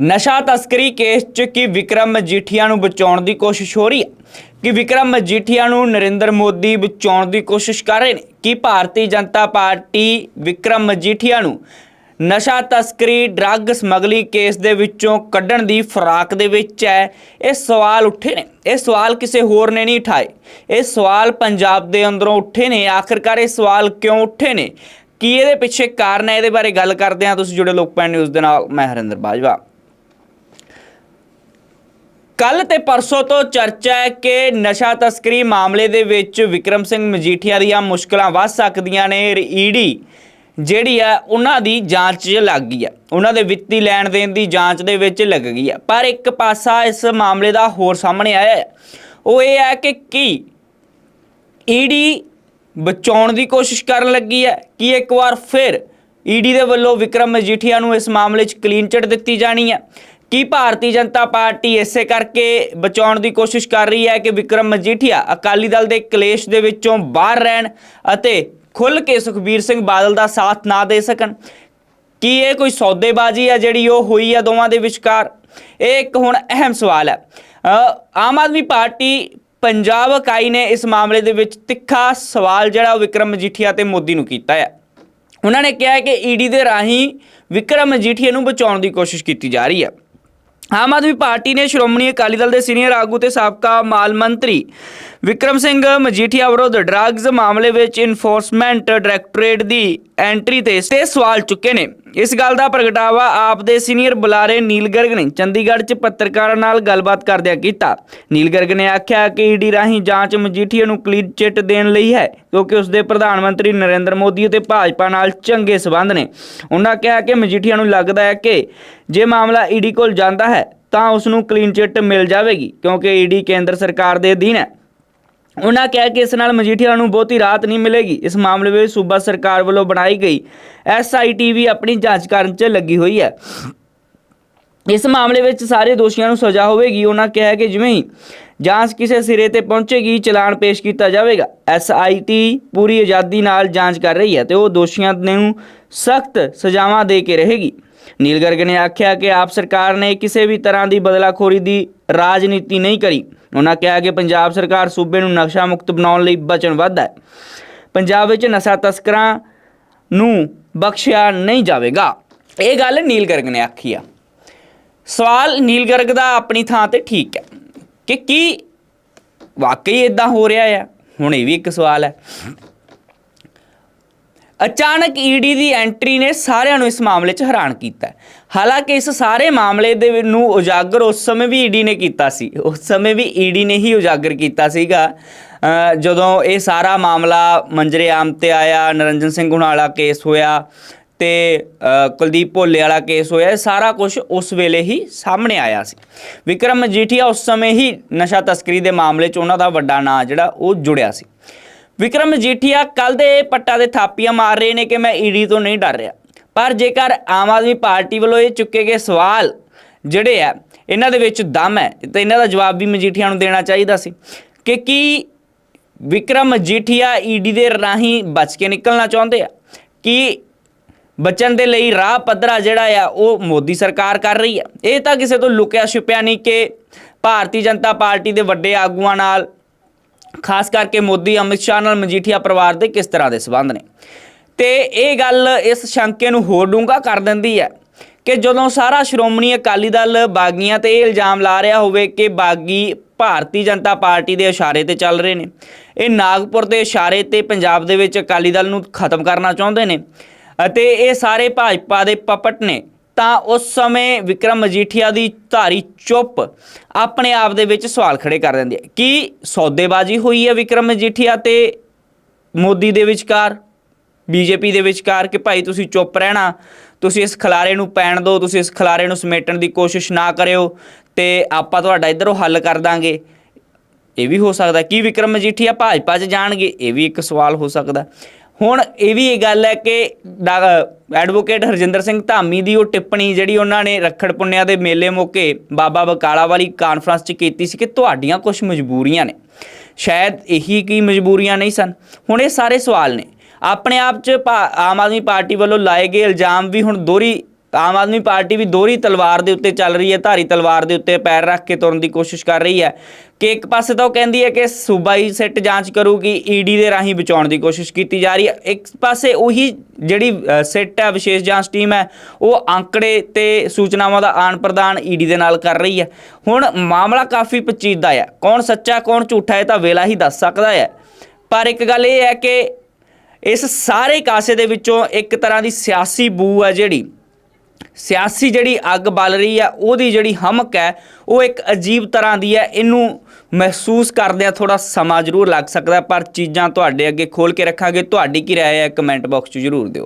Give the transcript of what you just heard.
ਨਸ਼ਾ ਤਸਕਰੀ ਕੇਸ 'ਚ ਕੀ ਵਿਕਰਮ ਮਜੀਠੀਆ ਨੂੰ ਬਚਾਉਣ ਦੀ ਕੋਸ਼ਿਸ਼ ਹੋ ਰਹੀ ਹੈ? ਕਿ ਵਿਕਰਮ ਮਜੀਠੀਆ ਨੂੰ ਨਰਿੰਦਰ ਮੋਦੀ ਬਚਾਉਣ ਦੀ ਕੋਸ਼ਿਸ਼ ਕਰ ਰਹੇ ਨੇ? ਕਿ ਭਾਰਤੀ ਜਨਤਾ ਪਾਰਟੀ ਵਿਕਰਮ ਮਜੀਠੀਆ ਨੂੰ ਨਸ਼ਾ ਤਸਕਰੀ, ਡਰੱਗ ਸਮਗਲਿੰਗ ਕੇਸ ਦੇ ਵਿੱਚੋਂ ਕੱਢਣ ਦੀ ਫਰਾਕ ਦੇ ਵਿੱਚ ਹੈ? ਇਹ ਸਵਾਲ ਉੱਠੇ ਨੇ। ਇਹ ਸਵਾਲ ਕਿਸੇ ਹੋਰ ਨੇ ਨਹੀਂ ਉਠਾਏ। ਇਹ ਸਵਾਲ ਪੰਜਾਬ ਦੇ ਅੰਦਰੋਂ ਉੱਠੇ ਨੇ। ਆਖਿਰਕਾਰ ਇਹ ਸਵਾਲ ਕਿਉਂ ਉੱਠੇ ਨੇ? ਕੀ ਇਹਦੇ ਪਿੱਛੇ ਕਾਰਨ ਹੈ? ਇਹਦੇ ਬਾਰੇ ਗੱਲ ਕਰਦੇ ਹਾਂ। ਤੁਸੀਂ ਜੁੜੇ ਲੋਕਪਾਲ ਨਿਊਜ਼ ਦੇ ਨਾਲ। ਮੈਂ ਹਰਿੰਦਰ ਬਾਜਵਾ। ਕੱਲ ਤੇ ਪਰਸੋਂ ਤੋਂ ਚਰਚਾ ਹੈ ਕਿ ਨਸ਼ਾ ਤਸਕਰੀ ਮਾਮਲੇ ਦੇ ਵਿੱਚ ਵਿਕਰਮ ਸਿੰਘ ਮਜੀਠੀਆ ਦੀਆਂ ਮੁਸ਼ਕਲਾਂ ਵੱਧ ਸਕਦੀਆਂ ਨੇ। ਈਡੀ ਜਿਹੜੀ ਆ ਉਹਨਾਂ ਦੀ ਜਾਂਚ 'ਚ ਲੱਗ ਗਈ ਆ ਉਹਨਾਂ ਦੇ ਵਿੱਤੀ ਲੈਣ ਦੇਣ ਦੀ ਜਾਂਚ ਦੇ ਵਿੱਚ ਲੱਗ ਗਈ ਆ ਪਰ ਇੱਕ ਪਾਸਾ ਇਸ ਮਾਮਲੇ ਦਾ ਹੋਰ ਸਾਹਮਣੇ ਆਇਆ ਹੈ। ਉਹ ਇਹ ਹੈ ਕਿ ਕੀ ਈਡੀ ਬਚਾਉਣ ਦੀ ਕੋਸ਼ਿਸ਼ ਕਰਨ ਲੱਗੀ ਹੈ ਕਿ ਇੱਕ ਵਾਰ ਫਿਰ ਈਡੀ ਦੇ ਵੱਲੋਂ ਵਿਕਰਮ ਮਜੀਠੀਆ ਨੂੰ ਇਸ ਮਾਮਲੇ 'ਚ ਕਲੀਨ ਚਿਟ ਦਿੱਤੀ ਜਾਣੀ ਹੈ। ਕੀ ਭਾਰਤੀ ਜਨਤਾ ਪਾਰਟੀ ਇਸੇ ਕਰਕੇ ਬਚਾਉਣ ਦੀ ਕੋਸ਼ਿਸ਼ ਕਰ ਰਹੀ ਹੈ ਕਿ ਵਿਕਰਮ ਮਜੀਠੀਆ ਅਕਾਲੀ ਦਲ ਦੇ ਕਲੇਸ਼ ਦੇ ਵਿੱਚੋਂ ਬਾਹਰ ਰਹਿਣ ਅਤੇ ਖੁੱਲ ਕੇ ਸੁਖਬੀਰ ਸਿੰਘ ਬਾਦਲ ਦਾ ਸਾਥ ਨਾ ਦੇ ਸਕਣ? ਕੀ ਇਹ ਕੋਈ ਸੌਦੇਬਾਜ਼ੀ ਹੈ ਜਿਹੜੀ ਉਹ ਹੋਈ ਹੈ ਦੋਵਾਂ ਦੇ ਵਿਚਕਾਰ? ਇਹ ਇੱਕ ਹੁਣ ਅਹਿਮ ਸਵਾਲ ਹੈ। ਆਮ ਆਦਮੀ ਪਾਰਟੀ ਪੰਜਾਬ ਇਕਾਈ ਨੇ ਇਸ ਮਾਮਲੇ ਦੇ ਵਿੱਚ ਤਿੱਖਾ ਸਵਾਲ ਜਿਹੜਾ ਵਿਕਰਮ ਮਜੀਠੀਆ ਤੇ ਮੋਦੀ ਨੂੰ ਕੀਤਾ ਹੈ। ਉਹਨਾਂ ਨੇ ਕਿਹਾ ਹੈ ਕਿ ਈਡੀ ਦੇ ਰਾਹੀਂ ਵਿਕਰਮ ਮਜੀਠੀਆ ਨੂੰ ਬਚਾਉਣ ਦੀ ਕੋਸ਼ਿਸ਼ ਕੀਤੀ ਜਾ ਰਹੀ ਹੈ। ਆਮ ਆਦਮੀ ਪਾਰਟੀ ਨੇ ਸ਼੍ਰੋਮਣੀ ਅਕਾਲੀ ਦਲ ਦੇ ਸੀਨੀਅਰ ਆਗੂ ਤੇ ਸਾਬਕਾ ਮਾਲ ਮੰਤਰੀ ਵਿਕਰਮ ਸਿੰਘ ਮਜੀਠੀਆ ਵਿਰੁੱਧ ਡਰੱਗਜ਼ ਮਾਮਲੇ ਵਿੱਚ ਇਨਫੋਰਸਮੈਂਟ ਡਾਇਰੈਕਟੋਰੇਟ ਦੀ ਐਂਟਰੀ ਤੇ ਸੇ ਸਵਾਲ ਚੁੱਕੇ ਨੇ। ਇਸ ਗੱਲ ਦਾ ਪ੍ਰਗਟਾਵਾ ਆਪ ਦੇ ਸੀਨੀਅਰ ਬੁਲਾਰੇ ਨੀਲ ਗਰਗ ਨੇ। ਚੰਡੀਗੜ੍ਹ 'ਚ ਪੱਤਰਕਾਰਾਂ ਨਾਲ ਗੱਲਬਾਤ ਕਰਦਿਆਂ ਕੀਤਾ। ਨੀਲ ਗਰਗ ਨੇ ਆਖਿਆ ਕਿ ਈਡੀ ਰਾਹੀਂ ਜਾਂਚ ਮਜੀਠੀਆ ਨੂੰ ਕਲੀਨ ਚਿੱਟ ਦੇਣ ਲਈ ਹੈ, ਕਿਉਂਕਿ ਉਸ ਦੇ ਪ੍ਰਧਾਨ ਮੰਤਰੀ ਨਰਿੰਦਰ ਮੋਦੀ ਅਤੇ ਭਾਜਪਾ ਨਾਲ ਚੰਗੇ ਸਬੰਧ ਨੇ। ਉਹਨਾਂ ਕਿਹਾ ਕਿ ਮਜੀਠੀਆ ਨੂੰ ਲੱਗਦਾ ਹੈ ਕਿ ਜੇ ਮਾਮਲਾ ਈਡੀ ਕੋਲ ਜਾਂਦਾ ਹੈ, ਤਾਂ ਉਸ ਨੂੰ ਕਲੀਨ ਚਿੱਟ ਮਿਲ ਜਾਵੇਗੀ, ਕਿਉਂਕਿ ਈਡੀ ਕੇਂਦਰ ਸਰਕਾਰ ਦੇ ਅਧੀਨ ਹੈ। ਉਹਨਾਂ ਕਿਹਾ ਕਿ ਇਸ ਨਾਲ ਮਜੀਠੀਆ ਨੂੰ ਬਹੁਤੀ ਰਾਹਤ ਨਹੀਂ ਮਿਲੇਗੀ। ਇਸ ਮਾਮਲੇ ਵਿੱਚ ਸੂਬਾ ਸਰਕਾਰ ਵੱਲੋਂ ਬਣਾਈ ਗਈ ਐਸਆਈਟੀ ਵੀ ਆਪਣੀ ਜਾਂਚ ਕਰਨ 'ਚ ਲੱਗੀ ਹੋਈ ਹੈ। ਇਸ ਮਾਮਲੇ ਵਿੱਚ ਸਾਰੇ ਦੋਸ਼ੀਆਂ ਨੂੰ ਸਜ਼ਾ ਹੋਵੇਗੀ। ਉਹਨਾਂ ਕਿਹਾ ਕਿ ਜਿਵੇਂ ਹੀ ਜਾਂਚ ਕਿਸੇ ਸਿਰੇ ਤੇ ਪਹੁੰਚੇਗੀ, ਚਲਾਨ ਪੇਸ਼ ਕੀਤਾ ਜਾਵੇਗਾ। ਐਸਆਈਟੀ ਪੂਰੀ ਆਜ਼ਾਦੀ ਨਾਲ ਜਾਂਚ ਕਰ ਰਹੀ ਹੈ ਤੇ ਉਹ ਦੋਸ਼ੀਆਂ ਨੂੰ ਸਖਤ ਸਜ਼ਾਵਾਂ ਦੇ ਕੇ ਰਹੇਗੀ। ਨੀਲ ਗਰਗ ਨੇ ਆਖਿਆ ਕਿ ਆਪ ਸਰਕਾਰ ਨੇ ਕਿਸੇ ਵੀ ਤਰ੍ਹਾਂ ਦੀ ਬਦਲਾਖੋਰੀ ਦੀ ਰਾਜਨੀਤੀ ਨਹੀਂ ਕਰੀ। ਉਹਨਾਂ ਕਿਹਾ ਕਿ ਪੰਜਾਬ ਸਰਕਾਰ ਸੂਬੇ ਨੂੰ ਨਕਸ਼ਾ ਮੁਕਤ ਬਣਾਉਣ ਲਈ ਵਚਨਬੱਧ ਹੈ। ਪੰਜਾਬ ਵਿੱਚ ਨਸ਼ਾ ਤਸਕਰਾਂ ਨੂੰ ਬਖਸ਼ਿਆ ਨਹੀਂ ਜਾਵੇਗਾ। ਇਹ ਗੱਲ ਨੀਲ ਗਰਗ ਨੇ ਆਖੀ ਆ। ਸਵਾਲ ਨੀਲ ਗਰਗ ਦਾ ਆਪਣੀ ਥਾਂ ਤੇ ਠੀਕ ਹੈ ਕਿ ਕੀ ਵਾਕਈ ਇਦਾਂ ਹੋ ਰਿਹਾ ਹੈ ਹੁਣ ਇਹ ਵੀ ਇੱਕ ਸਵਾਲ ਹੈ। ਅਚਾਨਕ ਈਡੀ ਦੀ ਐਂਟਰੀ ਨੇ ਸਾਰਿਆਂ ਨੂੰ ਇਸ ਮਾਮਲੇ 'ਚ ਹੈਰਾਨ ਕੀਤਾ ਹਾਲਾਂਕਿ ਇਸ ਸਾਰੇ ਮਾਮਲੇ ਦੇ ਨੂੰ ਉਜਾਗਰ ਉਸ ਸਮੇਂ ਵੀ ਈਡੀ ਨੇ ਕੀਤਾ ਸੀ। ਉਸ ਸਮੇਂ ਵੀ ਈਡੀ ਨੇ ਹੀ ਉਜਾਗਰ ਕੀਤਾ ਸੀਗਾ। ਜਦੋਂ ਇਹ ਸਾਰਾ ਮਾਮਲਾ ਮੰਜਰੇ ਆਮ ਤੇ ਆਇਆ, ਨਰਿੰਜਨ ਸਿੰਘ ਗੁਣਾਲਾ ਕੇਸ ਹੋਇਆ ਤੇ ਕੁਲਦੀਪ ਭੋਲੇ ਵਾਲਾ ਕੇਸ ਹੋਇਆ, ਇਹ ਸਾਰਾ ਕੁਝ ਉਸ ਵੇਲੇ ਹੀ ਸਾਹਮਣੇ ਆਇਆ ਸੀ। ਵਿਕਰਮ ਮਜੀਠੀਆ ਉਸ ਸਮੇਂ ਹੀ ਨਸ਼ਾ ਤਸਕਰੀ ਦੇ ਮਾਮਲੇ 'ਚ ਉਹਨਾਂ ਦਾ ਵੱਡਾ ਨਾਂ ਜਿਹੜਾ ਉਹ ਜੁੜਿਆ ਸੀ। ਵਿਕਰਮ ਮਜੀਠੀਆ ਕੱਲ ਦੇ ਪੱਟਾ ਦੇ ਥਾਪੀਆਂ ਮਾਰ ਰਹੇ ਨੇ ਕਿ ਮੈਂ ਈਡੀ ਤੋਂ ਨਹੀਂ ਡਰ ਰਿਹਾ। ਪਰ ਜੇਕਰ ਆਮ ਆਦਮੀ ਪਾਰਟੀ ਵੱਲੋਂ ਇਹ ਚੁੱਕੇ ਗਏ ਸਵਾਲ ਜਿਹੜੇ ਆ, ਇਹਨਾਂ ਦੇ ਵਿੱਚ ਦਮ ਹੈ, ਤੇ ਇਹਨਾਂ ਦਾ ਜਵਾਬ ਵੀ ਮਜੀਠੀਆ ਨੂੰ ਦੇਣਾ ਚਾਹੀਦਾ ਸੀ ਕਿ ਕੀ ਵਿਕਰਮ ਮਜੀਠੀਆ ਈਡੀ ਦੇ ਰਾਹੀਂ ਬਚ ਕੇ ਨਿਕਲਣਾ ਚਾਹੁੰਦੇ ਆ? ਕਿ ਬਚਣ ਦੇ ਲਈ ਰਾਹ ਪੱਧਰਾ ਜਿਹੜਾ ਆ, ਉਹ ਮੋਦੀ ਸਰਕਾਰ ਕਰ ਰਹੀ ਹੈ ਇਹ ਤਾਂ ਕਿਸੇ ਤੋਂ ਲੁਕਿਆ ਛੁਪਿਆ ਨਹੀਂ ਕਿ ਭਾਰਤੀ ਜਨਤਾ ਪਾਰਟੀ ਦੇ ਵੱਡੇ ਆਗੂਆਂ ਨਾਲ ਖਾਸ ਕਰਕੇ ਮੋਦੀ, ਅਮਿਤ ਸ਼ਾਹ ਨਾਲ ਮਜੀਠੀਆ ਪਰਿਵਾਰ ਦੇ ਕਿਸ ਤਰ੍ਹਾਂ ਦੇ ਸਬੰਧ ਨੇ? ਤੇ ਇਹ ਗੱਲ ਇਸ ਸ਼ੰਕੇ ਨੂੰ ਹੋਰ ਡੂੰਘਾ ਕਰ ਦਿੰਦੀ ਹੈ ਕਿ ਜਦੋਂ ਸਾਰਾ ਸ਼੍ਰੋਮਣੀ ਅਕਾਲੀ ਦਲ ਬਾਗੀਆਂ ਤੇ ਇਹ ਇਲਜ਼ਾਮ ਲਾ ਰਿਹਾ ਹੋਵੇ ਕਿ ਬਾਗੀ ਭਾਰਤੀ ਜਨਤਾ ਪਾਰਟੀ ਦੇ ਇਸ਼ਾਰੇ ਤੇ ਚੱਲ ਰਹੇ ਨੇ, ਇਹ ਨਾਗਪੁਰ ਦੇ ਇਸ਼ਾਰੇ ਤੇ ਪੰਜਾਬ ਦੇ ਵਿੱਚ ਅਕਾਲੀ ਦਲ ਨੂੰ ਖਤਮ ਕਰਨਾ ਚਾਹੁੰਦੇ ਨੇ ਅਤੇ ਇਹ ਸਾਰੇ ਭਾਜਪਾ ਦੇ ਪਪਟ ਨੇ ਤਾਂ ਉਸ ਸਮੇਂ ਵਿਕਰਮ ਮਜੀਠੀਆ ਦੀ ਧਾਰੀ ਚੁੱਪ ਆਪਣੇ ਆਪ ਦੇ ਵਿੱਚ ਸਵਾਲ ਖੜੇ ਕਰ ਦਿੰਦੀ ਹੈ। ਕੀ ਸੌਦੇਬਾਜ਼ੀ ਹੋਈ ਹੈ ਵਿਕਰਮ ਮਜੀਠੀਆ ਤੇ ਮੋਦੀ ਦੇ ਵਿਚਕਾਰ? ਬੀਜੇਪੀ ਦੇ ਵਿਚਕਾਰ ਕਿ ਭਾਈ ਤੁਸੀਂ ਚੁੱਪ ਰਹਿਣਾ, ਤੁਸੀਂ ਇਸ ਖਲਾਰੇ ਨੂੰ ਪੈਣ ਦਿਓ, ਤੁਸੀਂ ਇਸ ਖਲਾਰੇ ਨੂੰ ਸਮੇਟਣ ਦੀ ਕੋਸ਼ਿਸ਼ ਨਾ ਕਰਿਓ ਤੇ ਆਪਾਂ ਤੁਹਾਡਾ ਇਧਰੋਂ ਹੱਲ ਕਰ ਦਾਂਗੇ। ਇਹ ਵੀ ਹੋ ਸਕਦਾ ਕੀ ਵਿਕਰਮ ਮਜੀਠੀਆ ਭਾਜਪਾ 'ਚ ਜਾਣਗੇ? ਇਹ ਵੀ ਇੱਕ ਸਵਾਲ ਹੋ ਸਕਦਾ ਹੁਣ ਇਹ ਵੀ ਇਹ ਗੱਲ ਹੈ ਕਿ ਐਡਵੋਕੇਟ ਹਰਜਿੰਦਰ ਸਿੰਘ ਧਾਮੀ ਦੀ ਉਹ ਟਿੱਪਣੀ ਜਿਹੜੀ ਉਹਨਾਂ ਨੇ ਰੱਖੜ ਪੁੰਨਿਆ ਦੇ ਮੇਲੇ ਮੌਕੇ ਬਾਬਾ ਬਕਾਲਾ ਵਾਲੀ ਕਾਨਫਰੰਸ 'ਚ ਕੀਤੀ ਸੀ ਕਿ ਤੁਹਾਡੀਆਂ ਕੁਝ ਮਜਬੂਰੀਆਂ ਨੇ। ਸ਼ਾਇਦ ਇਹੀ ਕੀ ਮਜਬੂਰੀਆਂ ਨਹੀਂ ਸਨ। ਹੁਣ ਇਹ ਸਾਰੇ ਸਵਾਲ ਨੇ। ਆਪਣੇ ਆਪ 'ਚ ਭਾ- ਆਮ ਆਦਮੀ ਪਾਰਟੀ ਵੱਲੋਂ ਲਾਏ ਗਏ ਇਲਜ਼ਾਮ ਵੀ ਹੁਣ ਦੋਹਰੀ ਆਮ ਆਦਮੀ ਪਾਰਟੀ ਵੀ ਦੋਹਰੀ ਤਲਵਾਰ ਦੇ ਉੱਤੇ ਚੱਲ ਰਹੀ ਹੈ ਧਾਰੀ ਤਲਵਾਰ ਦੇ ਉੱਤੇ ਪੈਰ ਰੱਖ ਕੇ ਤੁਰਨ ਦੀ ਕੋਸ਼ਿਸ਼ ਕਰ ਰਹੀ ਹੈ। ਕਿ ਇੱਕ ਪਾਸੇ ਤਾਂ ਉਹ ਕਹਿੰਦੀ ਹੈ ਕਿ ਸੂਬਾਈ ਸਿੱਟ ਜਾਂਚ ਕਰੂਗੀ ਈਡੀ ਦੇ ਰਾਹੀਂ ਬਚਾਉਣ ਦੀ ਕੋਸ਼ਿਸ਼ ਕੀਤੀ ਜਾ ਰਹੀ ਹੈ। ਇੱਕ ਪਾਸੇ ਉਹੀ ਜਿਹੜੀ ਅ, ਸਿੱਟ ਹੈ ਵਿਸ਼ੇਸ਼ ਜਾਂਚ ਟੀਮ ਹੈ ਉਹ ਅੰਕੜੇ ਤੇ ਸੂਚਨਾਵਾਂ ਦਾ ਆਣ ਪ੍ਰਦਾਨ ਈਡੀ ਦੇ ਨਾਲ ਕਰ ਰਹੀ ਹੈ। ਹੁਣ ਮਾਮਲਾ ਕਾਫੀ ਪਚੀਦਾ ਹੈ। ਕੌਣ ਸੱਚਾ ਕੌਣ ਝੂਠਾ ਇਹ ਤਾਂ ਵੇਲਾ ਹੀ ਦੱਸ ਸਕਦਾ ਹੈ। ਪਰ ਇੱਕ ਗੱਲ ਇਹ ਹੈ ਕਿ ਇਸ ਸਾਰੇ ਕਾਸੇ ਦੇ ਵਿੱਚੋਂ ਇੱਕ ਤਰ੍ਹਾਂ ਦੀ ਸਿਆਸੀ ਬੂ ਹੈ ਜਿਹੜੀ ਸਿਆਸੀ ਜਿਹੜੀ ਅੱਗ ਬਲ ਰਹੀ ਆ, ਉਹਦੀ ਜਿਹੜੀ ਹਮਕ ਹੈ, ਉਹ ਇੱਕ ਅਜੀਬ ਤਰ੍ਹਾਂ ਦੀ ਹੈ। ਇਹਨੂੰ ਮਹਿਸੂਸ ਕਰਦਿਆਂ ਥੋੜਾ ਸਮਾਂ ਜ਼ਰੂਰ ਲੱਗ ਸਕਦਾ ਪਰ ਚੀਜ਼ਾਂ ਤੁਹਾਡੇ ਅੱਗੇ ਖੋਲ ਕੇ ਰੱਖਾਂਗੇ। ਤੁਹਾਡੀ ਕੀ ਰਾਏ ਹੈ ਕਮੈਂਟ ਬਾਕਸ 'ਚ ਜ਼ਰੂਰ ਦਿਓ।